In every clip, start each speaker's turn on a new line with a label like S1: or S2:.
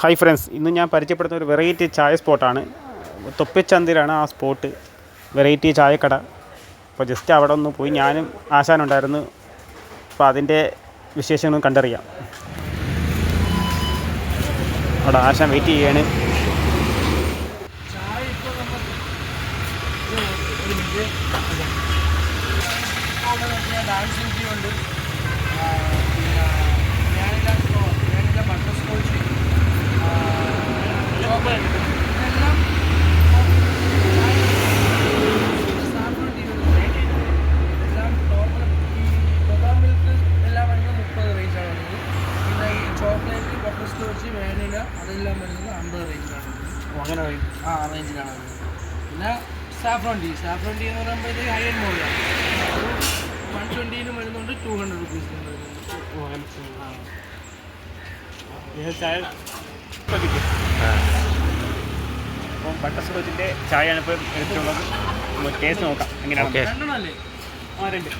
S1: Hi friends ഇന്ന് ഞാൻ പരിചയപ്പെടുത്തുന്ന ഒരു വെറൈറ്റി ചായ സ്പോട്ടാണ് തൊപ്പിച്ചന്തിലാണ് ആ സ്പോട്ട് വെറൈറ്റി ചായക്കട. അപ്പോൾ ജസ്റ്റ് അവിടെ ഒന്ന് പോയി ഞാനും ആശാനുണ്ടായിരുന്നു അപ്പോൾ അതിന്റെ വിശേഷങ്ങളും കണ്ടറിയാം. അവിടെ ആശാൻ വെയിറ്റ് ചെയ്യാണ്.
S2: ചായ ഇപ്പോൾ ചോക്ലേറ്റ് ബട്ടർ വേനില അതെല്ലാം വരുന്നത് അമ്പത് റേഞ്ചിലാണ്
S1: അങ്ങനെ
S2: ആ റേഞ്ചിലാണ് പിന്നെ സാഫ്രോൺ ടീ സാഫ്രോൺ ടീ എന്ന് പറയുമ്പോഴത്തേക്ക് ഹൈ എൻഡ് മോഡലാണ് വൺ ട്വന്റിയിലും വരുന്നുണ്ട് ടു ഹൺഡ്രഡ് റുപ്പീസിലും
S1: അപ്പം ബട്ടർ സ്കോച്ചിന്റെ ചായയാണ് ഇപ്പോൾ എടുത്തിട്ടുള്ളത് കേസ് ടേസ്റ്റ് നോക്കാം. എങ്ങനെയാണ്
S2: രണ്ടെണ്ണമല്ലേ
S1: ആ രണ്ട്.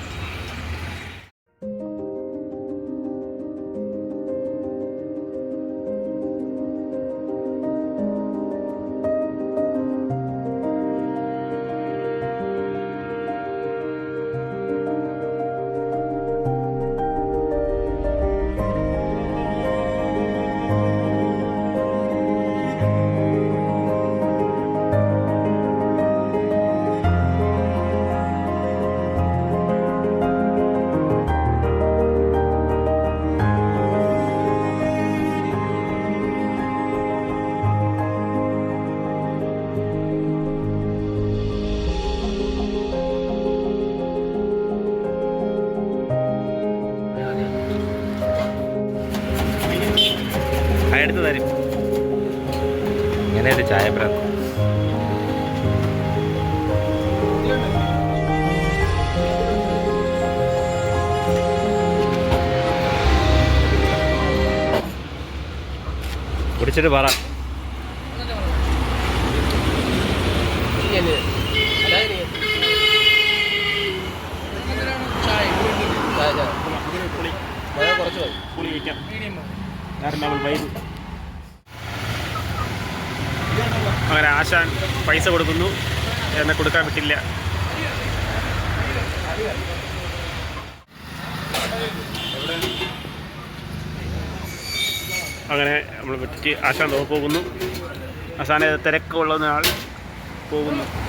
S3: എടുത്ത് തരും. ഇങ്ങനെ ഒരു ചായ പ്രാന്ത് കുടിച്ചിട്ട് പറ.
S2: ചായ
S1: കുറച്ച് പുളി വയ്ക്കാം ലെവൽ വൈബ് അങ്ങനെ ആശാൻ പൈസ കൊടുക്കുന്നു. എന്നെ കൊടുക്കാൻ പറ്റില്ല. അങ്ങനെ നമ്മൾ വിട്ടിട്ട് ആശാൻ പോകുന്നു. ആശാനെ തിരക്കുള്ള ആൾ പോകുന്നു.